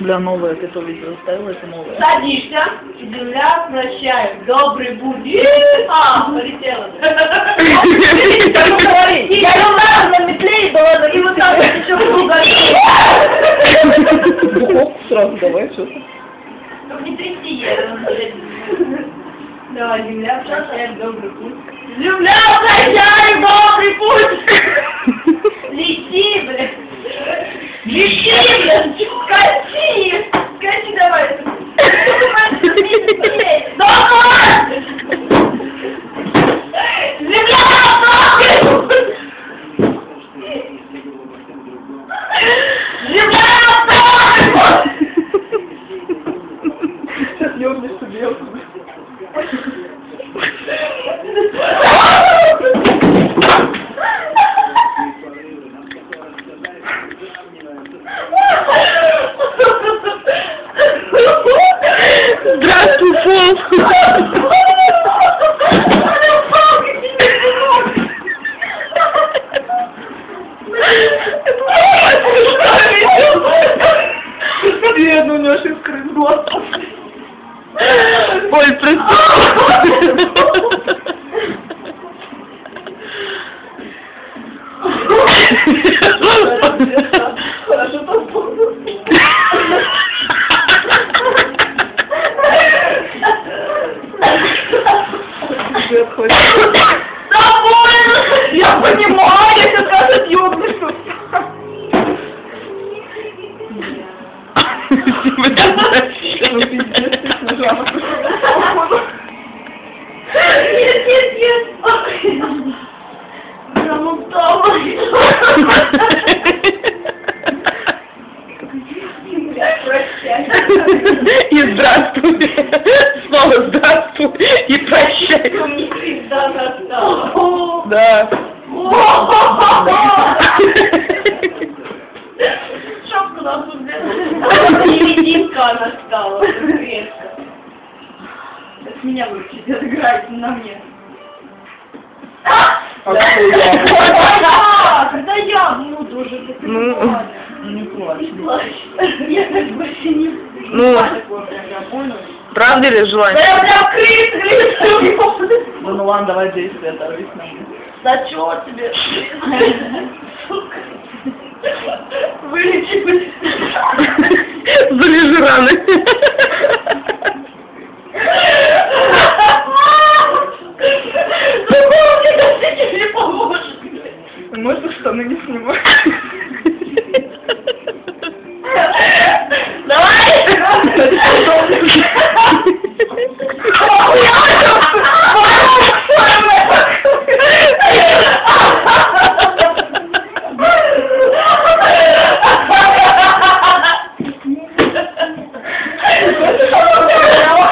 Бля, новое, ты то видео оставила, это новое. Садишься, земля прощает, добрый будь. А, полетела. Я думала, на метле была, и вот так вот еще в Духовку сразу давай, что то Только не трясти ее. Давай, земля прощает, добрый путь. Земля прощает, добрый путь. Лети, блядь. Лети, блядь. Скачи. Скачи давай. Давай. Земля нахуй. Земля нахуй. Сейчас ёбнешь себе. Здравствуй, Фол! Бедный, у него сейчас скрыт глаз. Foi, Francisco! Нет, нет. И здравствуй. Снова здравствуй. И прощай. Мне всегда. Да. Шапку нахуй взяла. Невидимка она стала. Резко. Это меня будет играть на мне. Когда я буду уже, Ну, нормально. Не плачь. Не плачь. Я так больше не Ну. Правда ли Да желание? я прям крыс, крыс. Да ну ладно, давай действие, оторвись на мне. Да чё тебе? Сука. Вылечи. Залежи раны. Какого мне косметики не поможет, блядь? Можно штаны не снимать?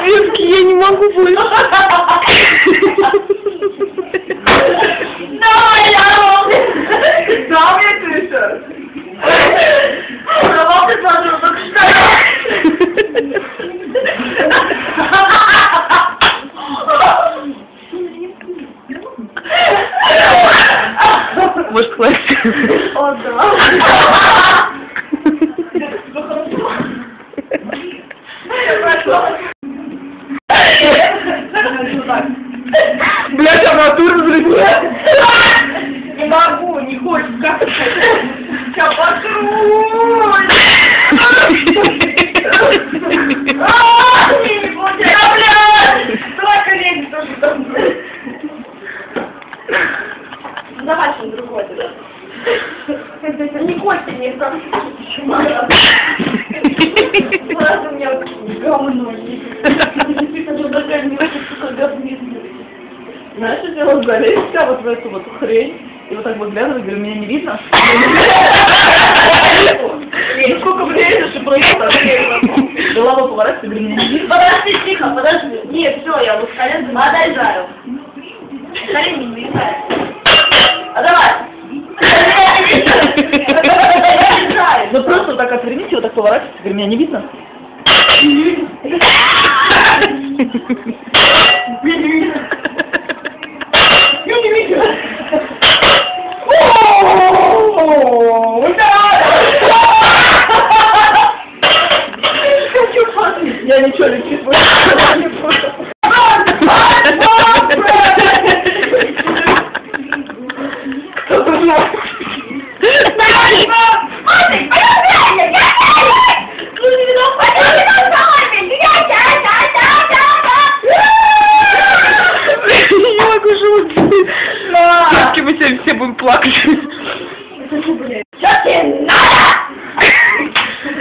Виски, я не могу больше. Давай, я Да, мне ты еще. Давай, ты смотрю, только Может, хватит? О, да. Блять, а натура залетела. Не могу, не хочешь, как! А, не блядь! Давай. Ну, что-нибудь другое тогда. Не кости мне там. Сразу у меня говно Это Знаешь, если вот залезть вот в эту вот хрень, и вот так выглядывать, говорю, меня не видно. Ну сколько влезешь и просто так. Голова поворачивается, говорю, меня не видно. Подожди, тихо, подожди. Нет, все, я вот колен подождаю. Колени не мешает. А давай. Ну просто вот так отверните, вот так поворачивается, говорю, меня не видно. Я Сейчас мы сегодня все будем плакать. Что тебе надо?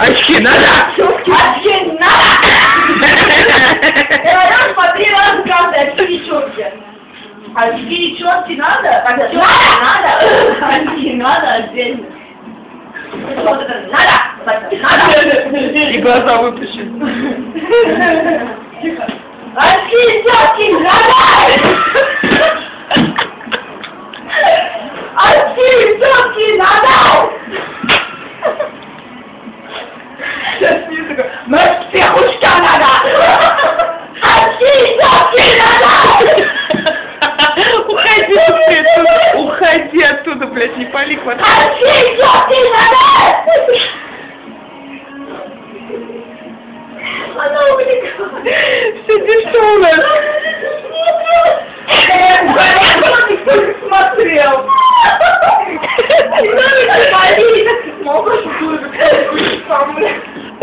Очки надо! Очки надо! Я по три раза каждый очки и четки. Очки и четки надо? Надо! Надо! Очки надо отдельно. Надо! Надо! И глаза выпущу.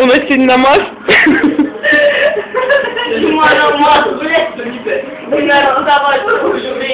у нас сегодня намаз. Почему намаз, блядь? Давай, уже,